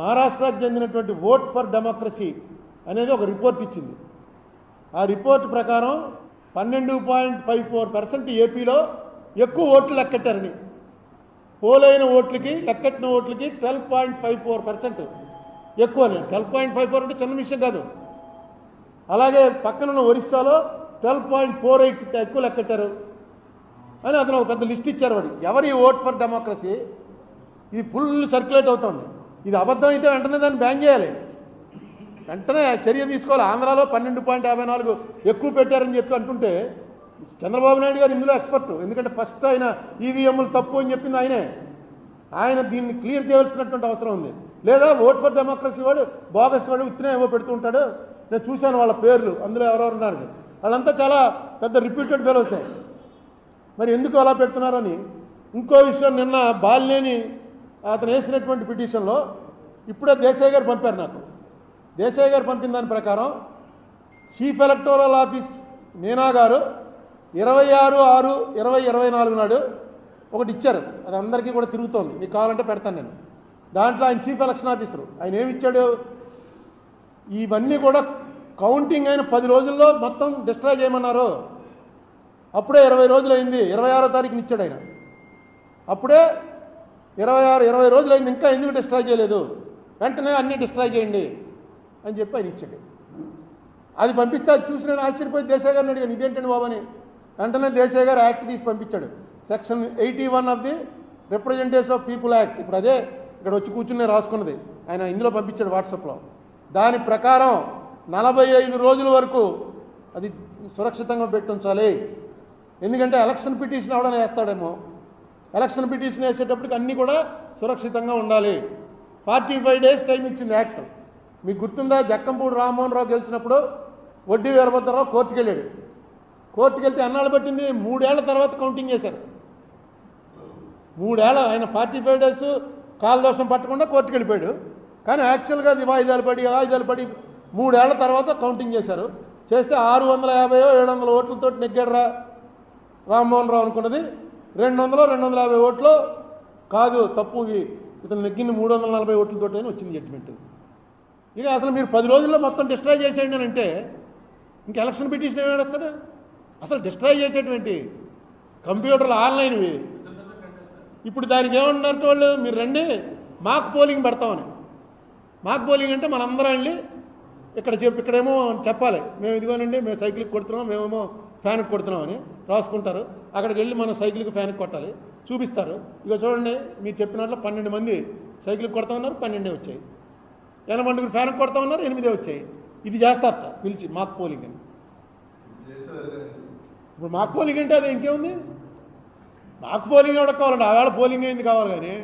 మహారాష్ట్రకు చెందినటువంటి vote for democracy అనేది ఒక రిపోర్ట్ ఇచ్చింది. ఆ రిపోర్ట్ ప్రకారం పన్నెండు పాయింట్ ఫైవ్ ఫోర్ పర్సెంట్ ఏపీలో ఎక్కువ ఓట్లు లెక్కెట్టారని. పోలైన ఓట్లకి లెక్కెట్టిన ఓట్లకి twelve point five four percent ఎక్కువనే ట్వెల్వ్ పాయింట్ ఫైవ్ ఫోర్ అంటే చిన్న విషయం కాదు. అలాగే పక్కనున్న ఒరిస్సాలో ట్వెల్వ్ పాయింట్ ఫోర్ ఎయిట్ ఎక్కువ లెక్కెట్టారు అని అతను ఒక పెద్ద లిస్ట్ ఇచ్చారు వాడికి. ఎవరి ఓట్ ఫర్ డెమోక్రసీ ఇది ఫుల్ సర్క్యులేట్ అవుతుంది. ఇది అబద్ధం అయితే వెంటనే దాన్ని బ్యాన్ చేయాలి. వెంటనే చర్య తీసుకోవాలి. ఆంధ్రాలో పన్నెండు పాయింట్ యాభై నాలుగు ఎక్కువ పెట్టారని చెప్పి అంటుంటే చంద్రబాబు నాయుడు గారు ఇందులో ఎక్స్పర్ట్ ఎందుకంటే ఫస్ట్ ఆయన ఈవీఎంలు తప్పు అని చెప్పింది ఆయనే. ఆయన దీన్ని క్లియర్ చేయవలసినటువంటి అవసరం ఉంది. లేదా ఓట్ ఫర్ డెమోక్రసీ వాడు బోగస్ వాడు ఉత్తినే ఏవో పెడుతుంటాడు నేను చూశాను వాళ్ళ పేర్లు. అందులో ఎవరెవరు ఉన్నారు? వాళ్ళంతా చాలా పెద్ద రిపీటెడ్ ఫెలోసే మరి ఎందుకు అలా పెడుతున్నారని ఇంకో విషయం నిన్న బాలినేని అతను వేసినటువంటి పిటిషన్లో ఇప్పుడే దేశాయ్ గారు పంపారు నాకు. దేశాయ్ గారు పంపిన దాని ప్రకారం చీఫ్ ఎలక్టోరల్ ఆఫీస్ మీనా గారు ఇరవై ఆరు ఆరు ఇరవై ఇరవై నాలుగు నాడు ఒకటి ఇచ్చారు. అది అందరికీ కూడా తిరుగుతోంది. మీకు కావాలంటే పెడతాను నేను. దాంట్లో ఆయన చీఫ్ ఎలక్షన్ ఆఫీసరు. ఆయన ఏమిచ్చాడు ఇవన్నీ కూడా కౌంటింగ్ అయిన పది రోజుల్లో మొత్తం డిస్ట్రాయ్ చేయమన్నారు. అప్పుడే ఇరవై రోజులు అయింది ఇరవై ఆరో తారీఖున ఇచ్చాడు ఆయన. అప్పుడే ఇరవై ఆరు ఇరవై రోజులు అయింది ఇంకా ఎందుకు డిస్ట్రాయ్ చేయలేదు? వెంటనే అన్నీ డిస్ట్రాయ్ చేయండి అని చెప్పి ఆయన ఇచ్చాడు. అది పంపిస్తే అది చూసి నేను ఆశ్చర్యపోయి దేశాయ్ గారిని అడిగాను ఇదేంటండి బాబని వెంటనే దేశాయ్ గారు యాక్ట్ తీసి పంపించాడు. Section eighty one of the representatives of people act. ఇప్పుడు అదే ఇక్కడ వచ్చి కూర్చుని రాసుకున్నది. ఆయన ఇందులో పంపించాడు వాట్సాప్లో దాని ప్రకారం నలభై ఐదు రోజుల వరకు అది సురక్షితంగా పెట్టి ఉంచాలి. ఎందుకంటే ఎలక్షన్ పిటిషన్ ఎవడైనా వేస్తాడేమో. ఎలక్షన్ పిటిషన్ వేసేటప్పటికి అన్నీ కూడా సురక్షితంగా ఉండాలి. ఫార్టీ ఫైవ్ డేస్ టైం ఇచ్చింది యాక్ట్. మీకు గుర్తుందా? జక్కంపూడి రామ్మోహన్ రావు గెలిచినప్పుడు వడ్డీ వీరభద్రరావు కోర్టుకు వెళ్ళాడు కోర్టుకు వెళ్తే అన్నాళ్ళు పట్టింది? మూడేళ్ళ తర్వాత కౌంటింగ్ చేశారు మూడేళ్ళ ఆయన ఫార్టీ ఫైవ్ డేస్ కాలదోషం పట్టకుండా కోర్టుకు వెళ్ళిపోయాడు కానీ యాక్చువల్గా అది వాయిదాలు పడి వాయిదాలు పడి మూడేళ్ళ తర్వాత కౌంటింగ్ చేశారు. చేస్తే ఆరు వందల యాభై ఏడు వందల ఓట్లతో నెగ్గాడు రా రామ్మోహన్ రావు అనుకున్నది. రెండు వందలు రెండు వందల యాభై ఓట్లు కాదు తప్పు ఇతను నెగ్గింది మూడు వందల నలభై ఓట్లతో అని వచ్చింది జడ్జిమెంట్ ఇక అసలు మీరు పది రోజుల్లో మొత్తం డిస్ట్రాయ్ చేసేయండి అని అంటే ఇంక ఎలక్షన్ పిటిషన్ ఏమి అసలు డిస్ట్రాయ్ చేసేటువంటి కంప్యూటర్లు ఆన్లైన్వి. ఇప్పుడు దానికి ఏమన్నారు వాళ్ళు? మీరు రండి మాక్ పోలింగ్ పెడతామని. మాక్ పోలింగ్ అంటే మనందరం వెళ్ళి ఇక్కడ చెప్పి ఇక్కడేమో చెప్పాలి. మేము ఇదిగోనండి మేము సైకిల్కి కొడుతున్నాం మేమేమో ఫ్యాన్కి కొడుతున్నాం అని. రాసుకుంటారు. అక్కడికి వెళ్ళి మనం సైకిల్కి ఫ్యాన్కి కొట్టాలి. చూపిస్తారు. ఇక చూడండి మీరు చెప్పినట్లు పన్నెండు మంది సైకిల్కి కొడతా ఉన్నారు పన్నెండే వచ్చాయి. ఎనభై మందికి ఫ్యాన్కి కొడతా ఉన్నారు ఎనిమిదే వచ్చాయి. ఇది చేస్తారట పిలిచి మాక్ పోలింగ్ అని. ఇప్పుడు మాక్ పోలింగ్ అంటే అది ఇంకేముంది? మాకు పోలింగ్ కూడా కావాలండి? ఆవేళ పోలింగ్ అయింది కావాలి కానీ.